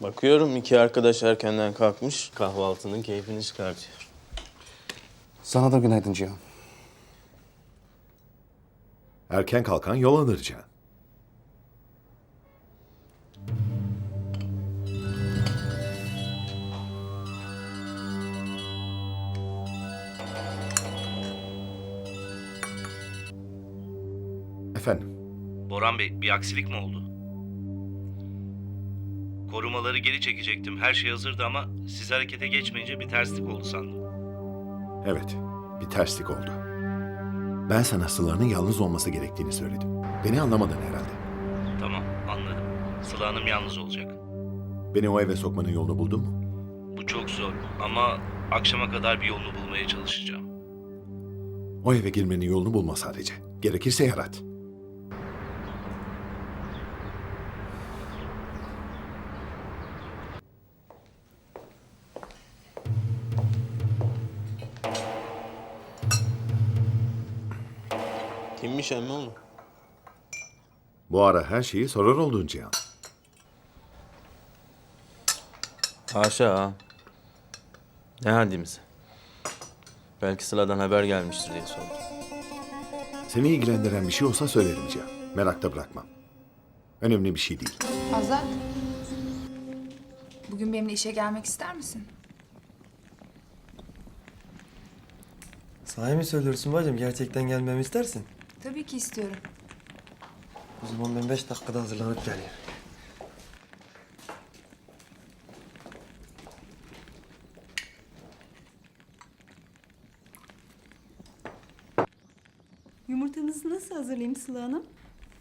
Bakıyorum iki arkadaş erkenden kalkmış. Kahvaltının keyfini çıkartıyor. Sana da günaydın Cihan. Erken kalkan yol alır Cihan. Efendim, Boran Bey bir aksilik mi oldu? Korumaları geri çekecektim. Her şey hazırdı ama siz harekete geçmeyince bir terslik oldu sandım. evet bir terslik oldu. Ben sana Sıla'nın yalnız olması gerektiğini söyledim. Beni anlamadın herhalde. Tamam anladım. Sıla Hanım yalnız olacak. Beni o eve sokmanın yolunu buldun mu? Bu çok zor ama akşama kadar bir yolunu bulmaya çalışacağım. O eve girmenin yolunu bulma sadece. Gerekirse yarat. Kimmiş emmi oğlum? Bu ara her şeyi sorar oldun Cihan. Haşa ha. Ne haddimize. Belki Sıla'dan haber gelmiştir diye sordum. Seni ilgilendiren bir şey olsa söylerim Cihan. Merakta bırakmam. Önemli bir şey değil. Azat. Bugün benimle işe gelmek ister misin? Sahi mi söylüyorsun bacım? Gerçekten gelmemi istersin. Tabii ki istiyorum. O zaman ben beş dakikada hazırlanıp geleyim. Yumurtanızı nasıl hazırlayayım Sıla Hanım?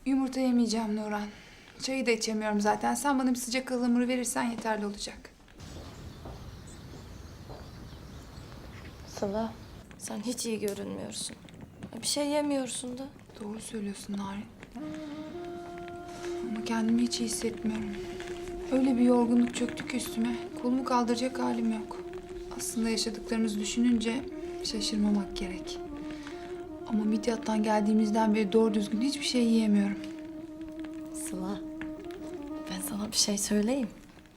Yumurta yemeyeceğim Nuran. Çayı da içemiyorum zaten. Sen bana bir sıcak ıhlamuru verirsen yeterli olacak. Sıla, sen hiç iyi görünmüyorsun. Bir şey yemiyorsun da. Doğru söylüyorsun Narin. Ama kendimi hiç iyi hissetmiyorum. Öyle bir yorgunluk çöktü ki üstüme. Kolumu kaldıracak halim yok. Aslında yaşadıklarımızı düşününce şaşırmamak gerek. Ama Midyat'tan geldiğimizden beri doğru düzgün hiçbir şey yiyemiyorum. Sıla, ben sana bir şey söyleyeyim.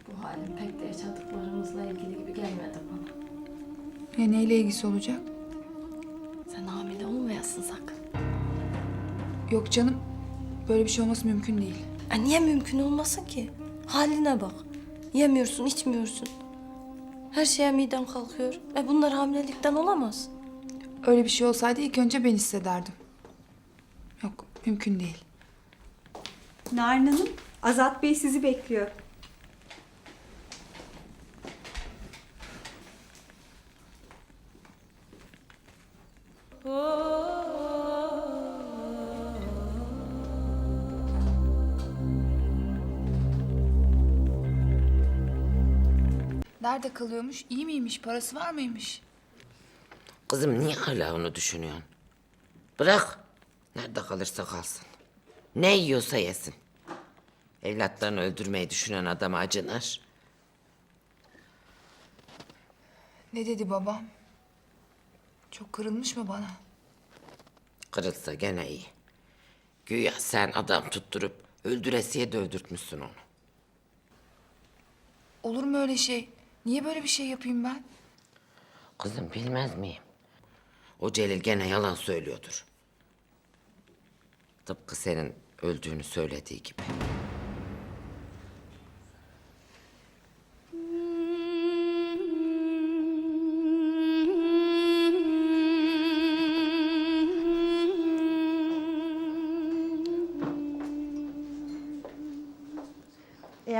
Bu halin pek de yaşadıklarımızla ilgili gibi gelmedi bana. Ya neyle ilgisi olacak? Sen hamile olmayasın sakın. Yok canım. Böyle bir şey olması mümkün değil. E niye mümkün olmasın ki? Haline bak. Yemiyorsun, içmiyorsun. Her şeye miden kalkıyor. E bunlar hamilelikten olamaz. Öyle bir şey olsaydı ilk önce ben hissederdim. Yok, mümkün değil. Narin Hanım, Azat Bey sizi bekliyor. Nerede kalıyormuş? İyi miymiş? Parası var mıymış? Kızım niye hala onu düşünüyorsun? Bırak. Nerede kalırsa kalsın. Ne yiyorsa yesin. Evlatlarını öldürmeyi düşünen adama acınır. Ne dedi babam? Çok kırılmış mı bana? Kırılsa gene iyi. Güya sen adam tutturup öldüresiye dövdürtmüşsün onu. Olur mu öyle şey? Niye böyle bir şey yapayım ben? Kızım bilmez miyim? O Celil gene yalan söylüyordur. Tıpkı senin öldüğünü söylediği gibi.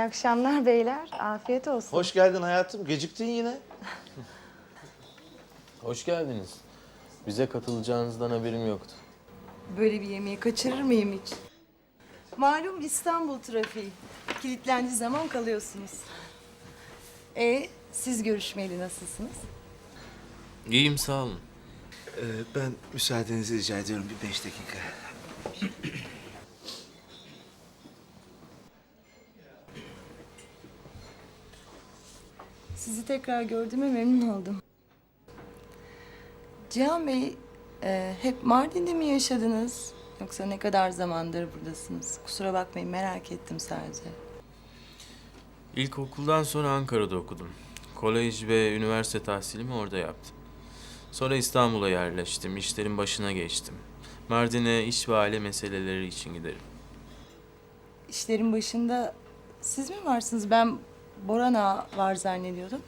İyi akşamlar beyler. Afiyet olsun. Hoş geldin hayatım. Geciktin yine. Hoş geldiniz. Bize katılacağınızdan haberim yoktu. Böyle bir yemeği kaçırır mıyım hiç? Malum İstanbul trafiği. Kilitlendiği zaman kalıyorsunuz. E siz görüşmeyeli nasılsınız? İyiyim sağ olun. Ee, ben müsaadenizi rica ediyorum bir beş dakika. Sizi tekrar gördüğüme memnun oldum. Cihan Bey, e, hep Mardin'de mi yaşadınız? Yoksa ne kadar zamandır buradasınız? Kusura bakmayın merak ettim sadece. İlkokuldan sonra Ankara'da okudum. Kolej ve üniversite tahsilimi orada yaptım. Sonra İstanbul'a yerleştim, işlerin başına geçtim. Mardin'e iş ve aile meseleleri için giderim. İşlerin başında siz mi varsınız? Ben Boran Ağa var zannediyordum.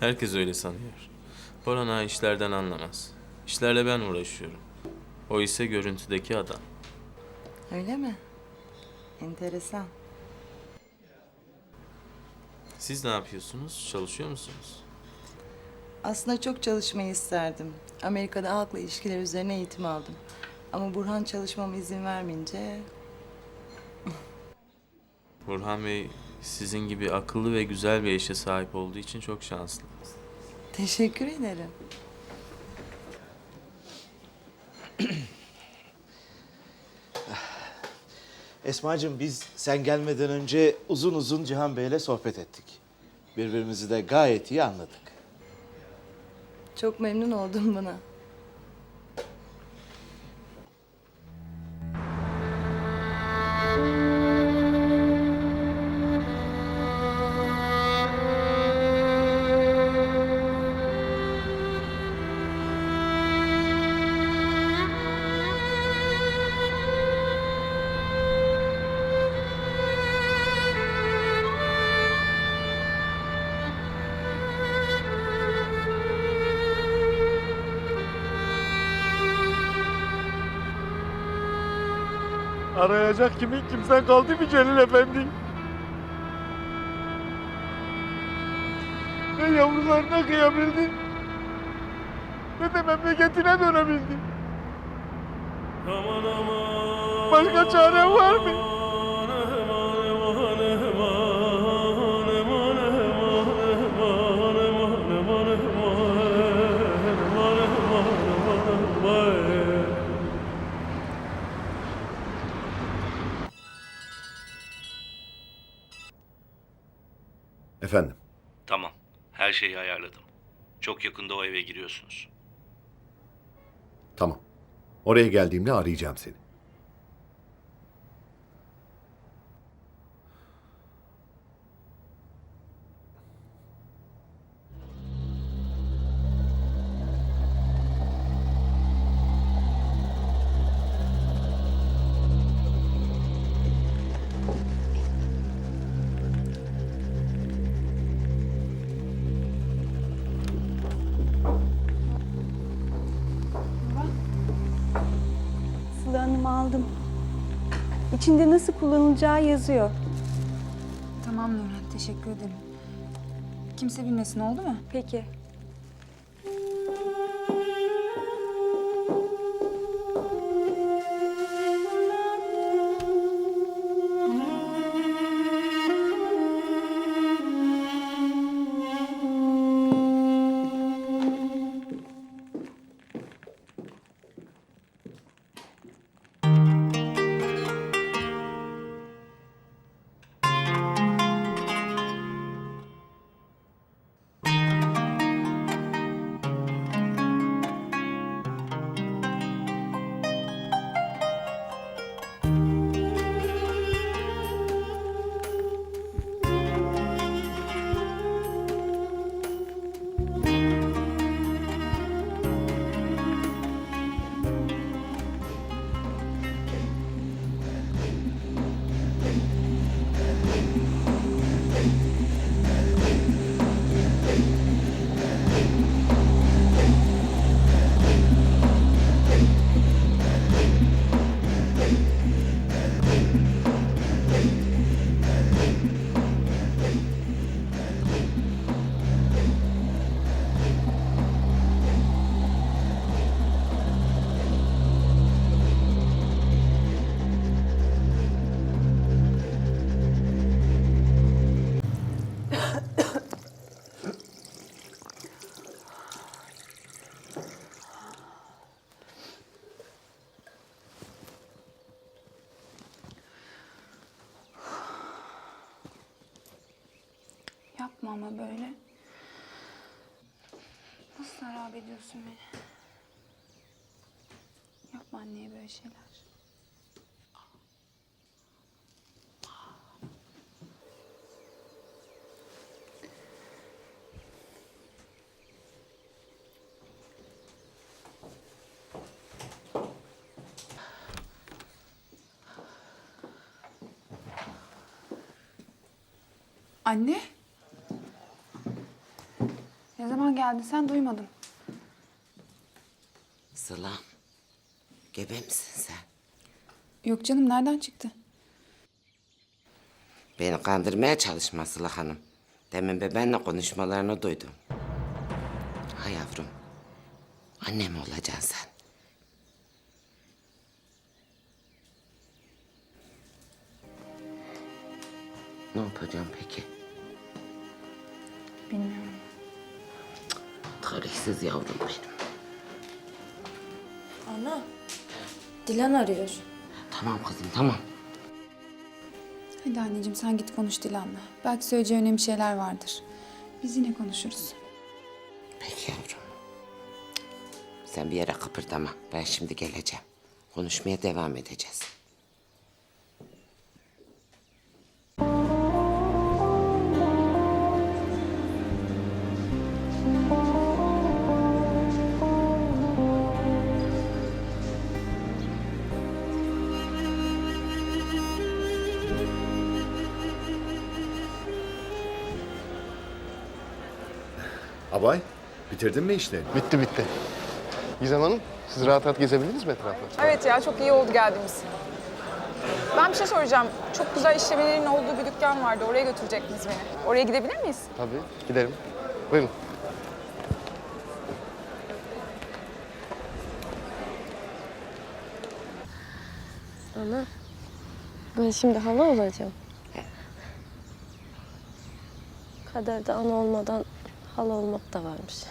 Herkes öyle sanıyor. Boran ağa işlerden anlamaz. İşlerle ben uğraşıyorum. O ise görüntüdeki adam. Öyle mi? Enteresan. Siz ne yapıyorsunuz? Çalışıyor musunuz? Aslında çok çalışmayı isterdim. Amerika'da halkla ilişkiler üzerine eğitim aldım. Ama Burhan çalışmama izin vermeyince Burhan Bey sizin gibi akıllı ve güzel bir eşe sahip olduğu için çok şanslı. teşekkür ederim. Esma'cığım biz sen gelmeden önce uzun uzun Cihan Bey'le sohbet ettik. Birbirimizi de gayet iyi anladık. Çok memnun oldum buna. Arayacak kimin kimsen kaldı mı Celil Efendi? Ne yavrularına kıyabildin, ne de memleketine dönebildin. Başka çare var mı? Şeyi ayarladım. Çok yakında o eve giriyorsunuz. tamam. Oraya geldiğimde arayacağım seni. Aldım. İçinde nasıl kullanılacağı yazıyor. Tamam Nurhan, teşekkür ederim. Kimse bilmesin oldu mu? Peki. kulağıma böyle. Nasıl harap ediyorsun beni? Yapma anneye böyle şeyler. Anne? Ne zaman geldin sen duymadım. Sıla. Gebe misin sen? Yok canım nereden çıktı? Beni kandırmaya çalışma Sıla Hanım. Demin bebenle konuşmalarını duydum. Ha yavrum. Annem olacaksın sen. Ne yapacağım peki? Bilmiyorum. Talihsiz yavrum benim. Ana. Dilan arıyor. Tamam kızım tamam. Hadi anneciğim sen git konuş Dilan'la. Belki söyleyeceği önemli şeyler vardır. Biz yine konuşuruz. Peki yavrum. Sen bir yere kıpırdama. Ben şimdi geleceğim. Konuşmaya devam edeceğiz. Abay, bitirdin mi işlerini? Bitti bitti. Gizem Hanım, siz rahat rahat gezebildiniz mi etrafta? Evet ya çok iyi oldu geldiğimiz. Ben bir şey soracağım. Çok güzel işlemelerin olduğu bir dükkan vardı. Oraya götürecektiniz beni. Oraya gidebilir miyiz? Tabii, gidelim. Buyurun. Ana. Ben şimdi hala olacağım. Kaderde ana olmadan hala olmak da varmış.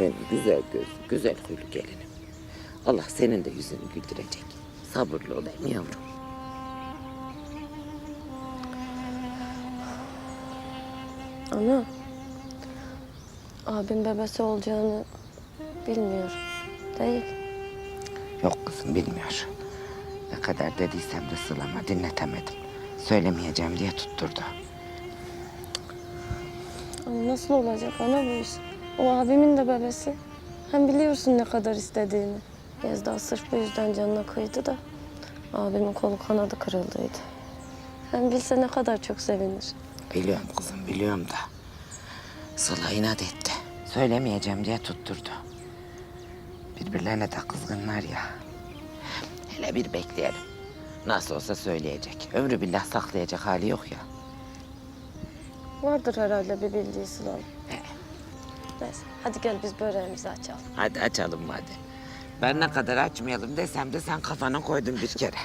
Benim güzel göz, güzel huylu gelinim. Allah senin de yüzünü güldürecek. Sabırlı olayım yavrum. Ana. Abim bebesi olacağını bilmiyor. Değil. Yok kızım bilmiyor. Ne kadar dediysem de sılama dinletemedim. Söylemeyeceğim diye tutturdu. Nasıl olacak ana bu iş? O abimin de bebesi. Hem biliyorsun ne kadar istediğini. Yezda sırf bu yüzden canına kıydı da abimin kolu kanadı kırıldıydı. Hem bilse ne kadar çok sevinir. Biliyorum kızım biliyorum da. Sıla inat etti. Söylemeyeceğim diye tutturdu. Birbirlerine de kızgınlar ya. Hele bir bekleyelim. Nasıl olsa söyleyecek. Ömrü billah saklayacak hali yok ya. Vardır herhalde bir bildiği Sıla. Neyse hadi gel biz böreğimizi açalım. Hadi açalım hadi. Ben ne kadar açmayalım desem de sen kafana koydun bir kere.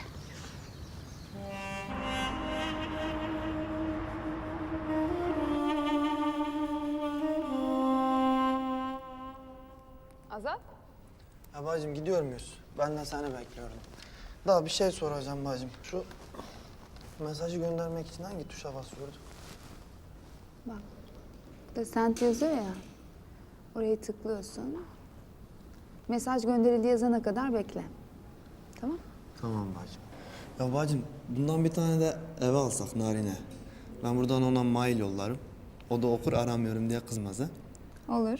Azat? Ya bacım gidiyor muyuz? Ben de seni bekliyorum. Daha bir şey soracağım bacım. Şu mesajı göndermek için hangi tuşa basıyorduk? Burada sent yazıyor ya. Oraya tıklıyorsun. Mesaj gönderildi yazana kadar bekle. Tamam? Tamam bacım. Ya bacım bundan bir tane de eve alsak Narine. Ben buradan ona mail yollarım. O da okur aramıyorum diye kızmaz ha. Olur.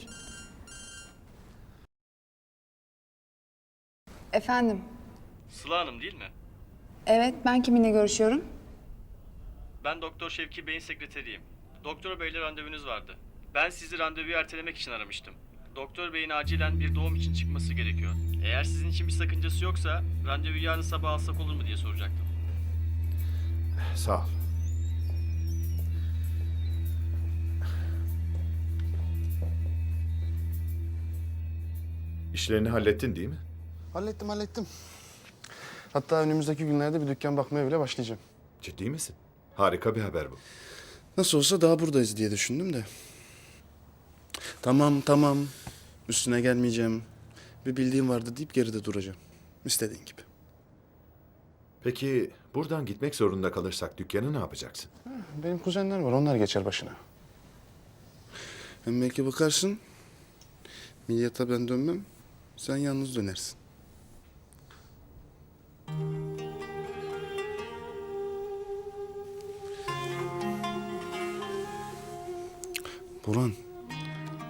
Efendim? Sıla Hanım değil mi? Evet, ben kiminle görüşüyorum? Ben Doktor Şevki Bey'in sekreteriyim. Doktor Bey'le randevunuz vardı. Ben sizi randevuyu ertelemek için aramıştım. Doktor Bey'in acilen bir doğum için çıkması gerekiyor. Eğer sizin için bir sakıncası yoksa randevuyu yarın sabah alsak olur mu diye soracaktım. Sağ ol. İşlerini hallettin değil mi? Hallettim, hallettim. Hatta önümüzdeki günlerde bir dükkan bakmaya bile başlayacağım. Ciddi misin? Harika bir haber bu. Nasıl olsa daha buradayız diye düşündüm de. Tamam, tamam. Üstüne gelmeyeceğim. Bir bildiğim vardı deyip geride duracağım. İstediğin gibi. Peki buradan gitmek zorunda kalırsak dükkanı ne yapacaksın? Benim kuzenler var, onlar geçer başına. Hem belki bakarsın, milliyata ben dönmem, sen yalnız dönersin. Burhan,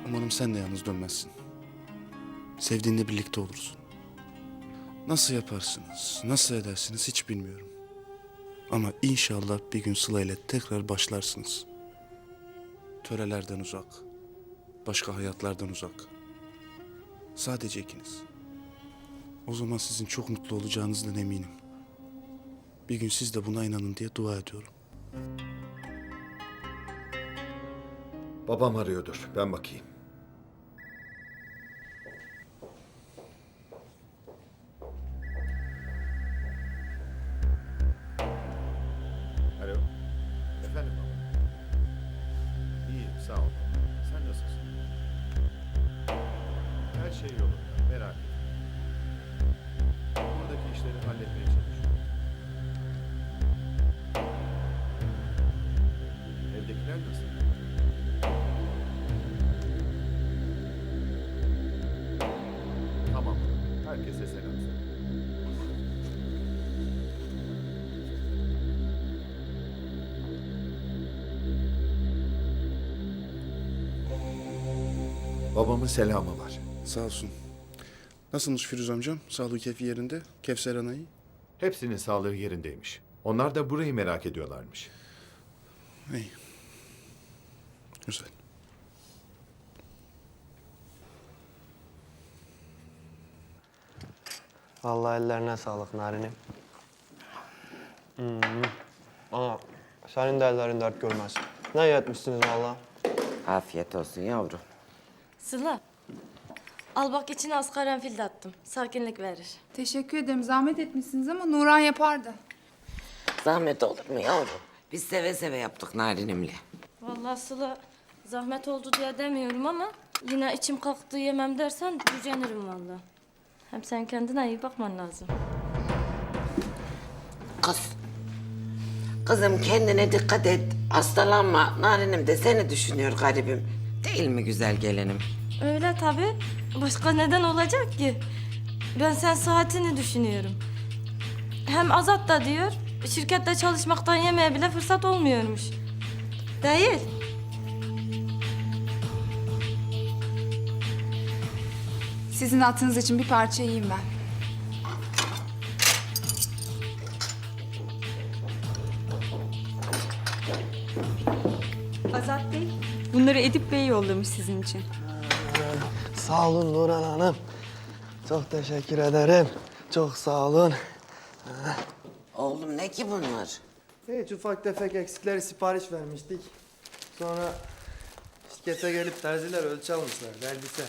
umarım sen de yalnız dönmezsin. Sevdiğinde birlikte olursun. Nasıl yaparsınız, nasıl edersiniz hiç bilmiyorum. Ama inşallah bir gün Sıla ile tekrar başlarsınız. Törelerden uzak, başka hayatlardan uzak. Sadece ikiniz. O zaman sizin çok mutlu olacağınızdan eminim. Bir gün siz de buna inanın diye dua ediyorum. Babam arıyordur. Ben bakayım. Alo. Efendim baba. Sağ ol. Sen nasılsın? Her şey yolunda. Merak etme. Buradaki işleri halletmeye Babamın selamı var. Sağ olsun. Nasılmış Firuz amcam? Sağlığı keyfi yerinde. Kevser anayı. Hepsinin sağlığı yerindeymiş. Onlar da burayı merak ediyorlarmış. İyi. Güzel. Vallahi ellerine sağlık Narinim. Hmm. Ama senin de ellerin dert görmez. Ne iyi etmişsiniz valla. Afiyet olsun yavrum. Sıla. Al bak içine az karanfil de attım. Sakinlik verir. Teşekkür ederim. Zahmet etmişsiniz ama Nuran yapardı. Zahmet olur mu yavrum? Biz seve seve yaptık Narin'imle. Vallahi Sıla zahmet oldu diye demiyorum ama yine içim kalktı yemem dersen gücenirim vallahi. Hem sen kendine iyi bakman lazım. Kız. Kızım kendine dikkat et. Hastalanma. Narin'im de seni düşünüyor garibim. Değil mi güzel gelinim? Öyle tabii. Başka neden olacak ki? Ben sen saatini düşünüyorum. Hem Azat da diyor, şirkette çalışmaktan yemeye bile fırsat olmuyormuş. Değil. Sizin hatırınız için bir parça yiyeyim ben. Bunları Edip Bey yollamış sizin için. Sağ olun Nurhan Hanım. Çok teşekkür ederim. Çok sağ olun. Oğlum ne ki bunlar? Hiç ufak tefek eksikleri sipariş vermiştik. Sonra şirkete gelip terziler ölçü almışlar, elbise.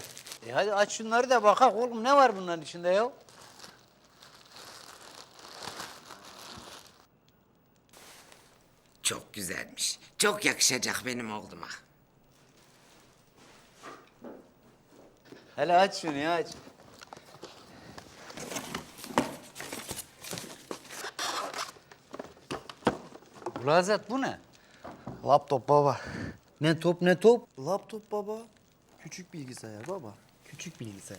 E hadi aç şunları da bakak oğlum ne var bunların içinde ya? Çok güzelmiş. Çok yakışacak benim oğluma. Hele aç şunu ya aç. Ulan Azat bu ne? Laptop baba. Ne top ne top? Laptop baba. Küçük bilgisayar baba. Küçük bilgisayar.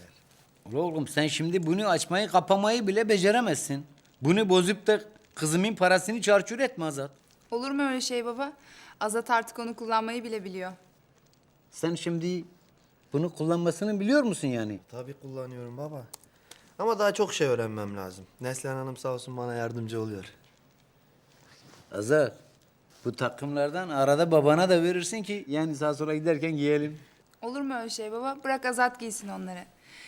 Ulan oğlum sen şimdi bunu açmayı kapamayı bile beceremezsin. Bunu bozup da kızımın parasını çarçur etme Azat. Olur mu öyle şey baba? Azat artık onu kullanmayı bile biliyor. Sen şimdi bunu kullanmasını biliyor musun yani? Tabii kullanıyorum baba. Ama daha çok şey öğrenmem lazım. Neslihan Hanım sağ olsun bana yardımcı oluyor. Azat bu takımlardan arada babana da verirsin ki yani sağa sola giderken giyelim. Olur mu öyle şey baba? Bırak Azat giysin onları.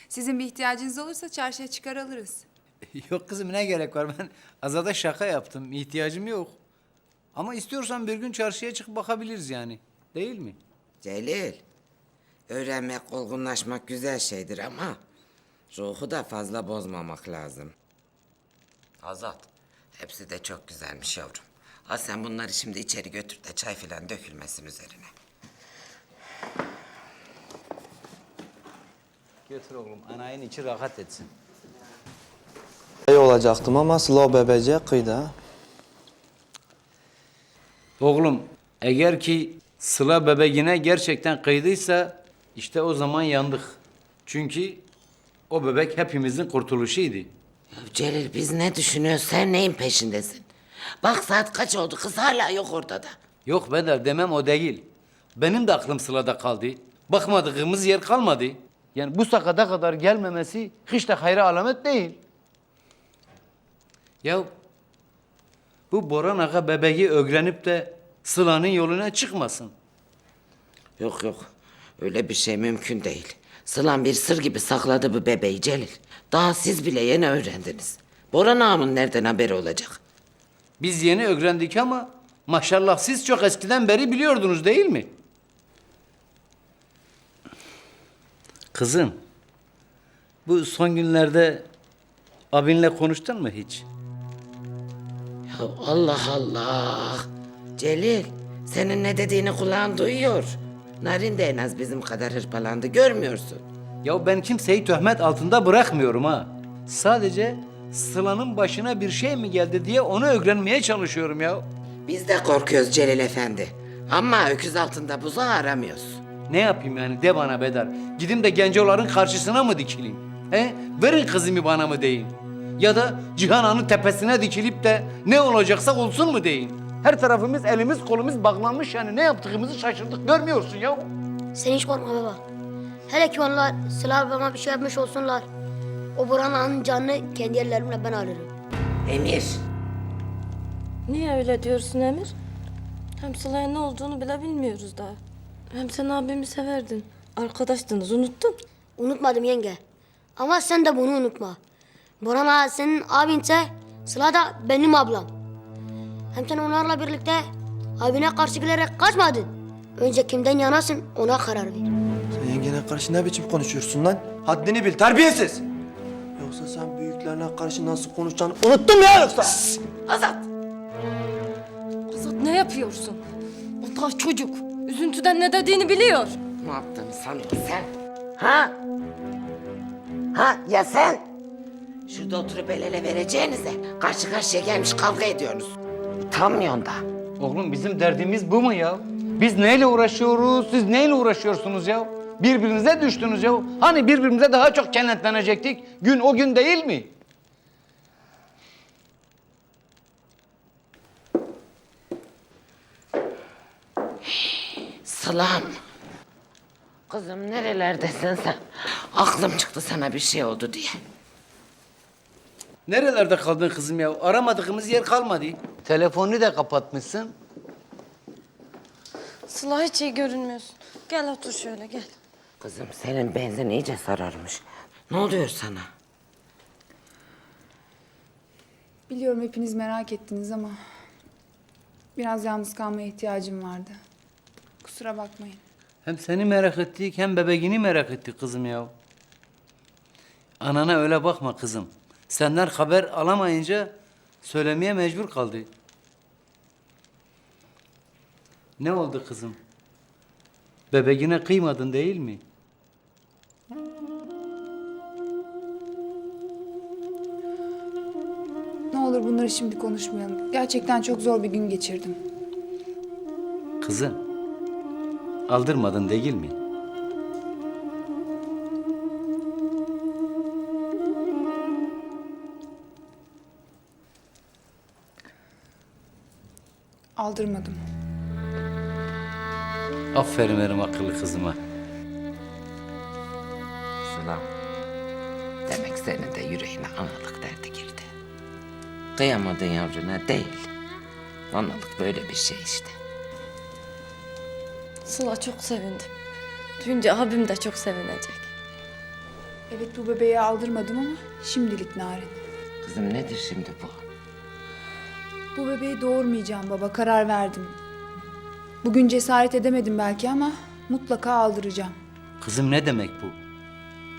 Sizin bir ihtiyacınız olursa çarşıya çıkar alırız. Yok kızım ne gerek var ben Azat'a şaka yaptım ihtiyacım yok. Ama istiyorsan bir gün çarşıya çıkıp bakabiliriz yani. Değil mi? Celil. Öğrenmek, olgunlaşmak güzel şeydir ama ruhu da fazla bozmamak lazım. Azat, hepsi de çok güzelmiş yavrum. Al sen bunları şimdi içeri götür de çay filan dökülmesin üzerine. Götür oğlum anayın içi rahat etsin. İyi olacaktım ama Sıla bebece kıydı ha. Oğlum eğer ki Sıla bebeğine gerçekten kıydıysa işte o zaman yandık. Çünkü o bebek hepimizin kurtuluşuydu. Ya Celil biz ne düşünüyoruz? Sen neyin peşindesin? Bak saat kaç oldu? Kız hala yok ortada. Yok Bedar demem o değil. Benim de aklım Sıla'da kaldı. Bakmadığımız yer kalmadı. Yani bu sakata kadar gelmemesi hiç de hayra alamet değil. Ya bu Boran Ağa bebeği öğrenip de Sıla'nın yoluna çıkmasın. Yok yok. Öyle bir şey mümkün değil. Sılan bir sır gibi sakladı bu bebeği Celil. Daha siz bile yeni öğrendiniz. Boran ağamın nereden haberi olacak? Biz yeni öğrendik ama maşallah siz çok eskiden beri biliyordunuz değil mi? Kızım, bu son günlerde abinle konuştun mu hiç? Ya Allah Allah. Celil, senin ne dediğini kulağın duyuyor. Narin de en az bizim kadar hırpalandı, görmüyorsun. Ya ben kimseyi töhmet altında bırakmıyorum ha. Sadece Sıla'nın başına bir şey mi geldi diye onu öğrenmeye çalışıyorum ya. Biz de korkuyoruz Celil Efendi. Ama öküz altında buzağı aramıyoruz. Ne yapayım yani de bana Bedar. Gidim de gencoların karşısına mı dikileyim? He? Verin kızımı bana mı deyin? Ya da Cihan Han'ın tepesine dikilip de ne olacaksa olsun mu deyin? Her tarafımız elimiz kolumuz bağlanmış yani ne yaptığımızı şaşırdık görmüyorsun ya. Sen hiç korkma baba. Hele ki onlar Sıla babama bir şey yapmış olsunlar. O Burhan Ağa'nın canını kendi ellerimle ben alırım. Emir, Niye öyle diyorsun Emir? Hem Sıla'ya ne olduğunu bile bilmiyoruz daha. Hem sen abimi severdin. Arkadaştınız unuttun. Unutmadım yenge. Ama sen de bunu unutma. Burhan Ağa senin abinse Sıla da benim ablam. Hem sen onlarla birlikte abine karşı gelerek kaçmadın. Önce kimden yanasın ona karar ver. Sen yengene karşı ne biçim konuşuyorsun lan? Haddini bil terbiyesiz. Yoksa sen büyüklerine karşı nasıl konuşacağını unuttun mu ya yoksa? Azat. Azat ne yapıyorsun? O daha çocuk. Üzüntüden ne dediğini biliyor. Ne yaptığını sanıyorsun sen? Ha? Ha ya sen? Şurada oturup el ele vereceğinize karşı karşıya gelmiş kavga ediyorsunuz. Utanmıyorsun da. Oğlum bizim derdimiz bu mu ya? Biz neyle uğraşıyoruz, siz neyle uğraşıyorsunuz ya? Birbirinize düştünüz ya. Hani birbirimize daha çok kenetlenecektik? Gün o gün değil mi? Sılam. Kızım nerelerdesin sen? Aklım çıktı sana bir şey oldu diye. Nerelerde kaldın kızım ya? Aramadığımız yer kalmadı. Telefonu da kapatmışsın. Sıla hiç iyi görünmüyorsun. Gel otur şöyle gel. Kızım senin benzin iyice sararmış. Ne oluyor sana? Biliyorum hepiniz merak ettiniz ama biraz yalnız kalmaya ihtiyacım vardı. Kusura bakmayın. Hem seni merak ettik hem bebeğini merak ettik kızım ya. Anana öyle bakma kızım. Senden haber alamayınca söylemeye mecbur kaldı. Ne oldu kızım? Bebeğine kıymadın değil mi? Ne olur bunları şimdi konuşmayalım. Gerçekten çok zor bir gün geçirdim. Kızım, aldırmadın değil mi? Aldırmadım. Aferin benim akıllı kızıma. Sılam. Demek senin de yüreğine analık derdi girdi. Kıyamadın yavruna değil. Analık böyle bir şey işte. Sıla çok sevindim. Duyunca abim de çok sevinecek. Evet bu bebeği aldırmadım ama şimdilik Narin. Kızım nedir şimdi bu? Bu bebeği doğurmayacağım baba karar verdim. Bugün cesaret edemedim belki ama mutlaka aldıracağım. Kızım ne demek bu?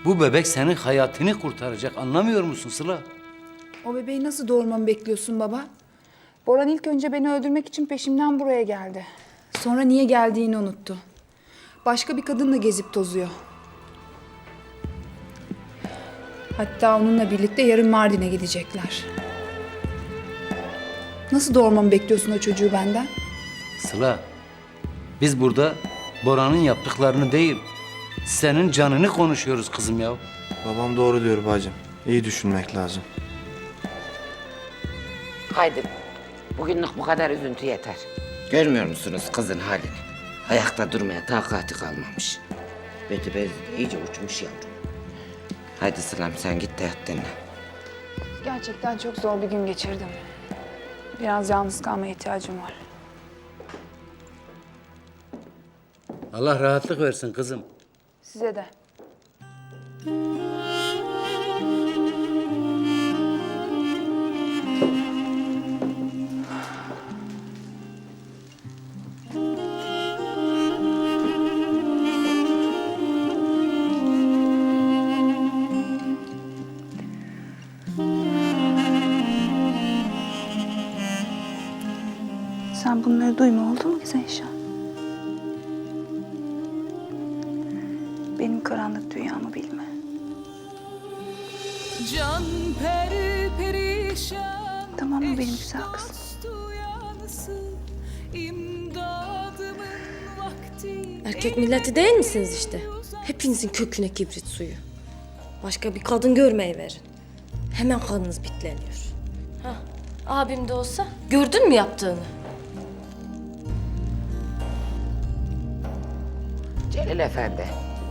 Bu bebek senin hayatını kurtaracak. Anlamıyor musun Sıla? O bebeği nasıl doğurmamı bekliyorsun baba? Boran ilk önce beni öldürmek için peşimden buraya geldi. Sonra niye geldiğini unuttu. Başka bir kadınla gezip tozuyor. Hatta onunla birlikte yarın Mardin'e gidecekler. Nasıl doğurmamı bekliyorsun o çocuğu benden? Sıla, biz burada Bora'nın yaptıklarını değil, senin canını konuşuyoruz kızım ya. Babam doğru diyor bacım. İyi düşünmek lazım. Haydi. Bugünlük bu kadar üzüntü yeter. Görmüyor musunuz kızın halini? Ayakta durmaya takati kalmamış. Beti bez iyice uçmuş yavrum. Haydi Sılam sen git de yat dinle. Gerçekten çok zor bir gün geçirdim. Biraz yalnız kalmaya ihtiyacım var. Allah rahatlık versin kızım. Size de. Duyma oldu mu Zeyşan? Benim karanlık dünyamı bilme. Can peri perişan Tamam mı benim güzel kızım? Erkek milleti değil misiniz işte? Hepinizin köküne kibrit suyu. Başka bir kadın görmeyi verin. Hemen kanınız bitleniyor. Hah, abim de olsa gördün mü yaptığını? Celil Efendi.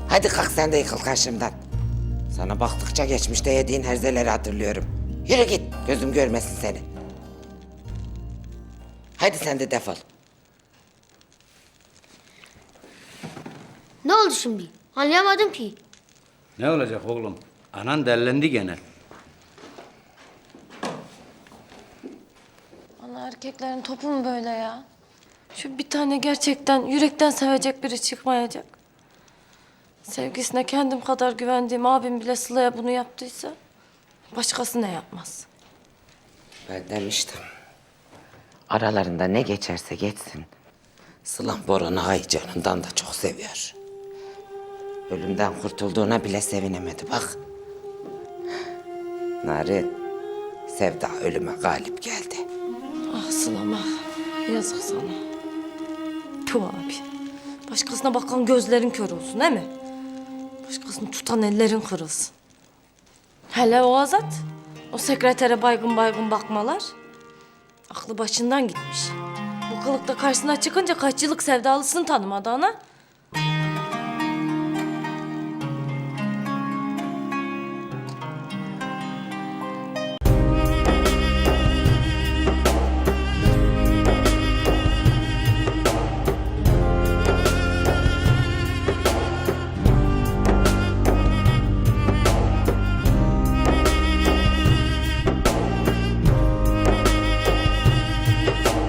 Hadi kalk sen de yıkıl karşımdan. Sana baktıkça geçmişte yediğin herzeleri hatırlıyorum. Yürü git, gözüm görmesin seni. Hadi sen de defol. Ne oldu şimdi? Anlayamadım ki. Ne olacak oğlum? Anan dellendi gene. Ana erkeklerin topu mu böyle ya? Şu bir tane gerçekten yürekten sevecek biri çıkmayacak. Sevgisine kendim kadar güvendiğim abim bile Sıla'ya bunu yaptıysa başkası ne yapmaz? Ben demiştim. Aralarında ne geçerse geçsin. Sılam Boran'ı ay canından da çok seviyor. Ölümden kurtulduğuna bile sevinemedi bak. Narin, Sevda ölüme galip geldi. Ah Sılam ah. Yazık sana. Tüh abi. Başkasına bakan gözlerin kör olsun değil mi? Başkasını tutan ellerin kırılsın. Hele o Azat. O sekretere baygın baygın bakmalar. Aklı başından gitmiş. Bu kılıkta karşısına çıkınca kaç yıllık sevdalısını tanımadı ana.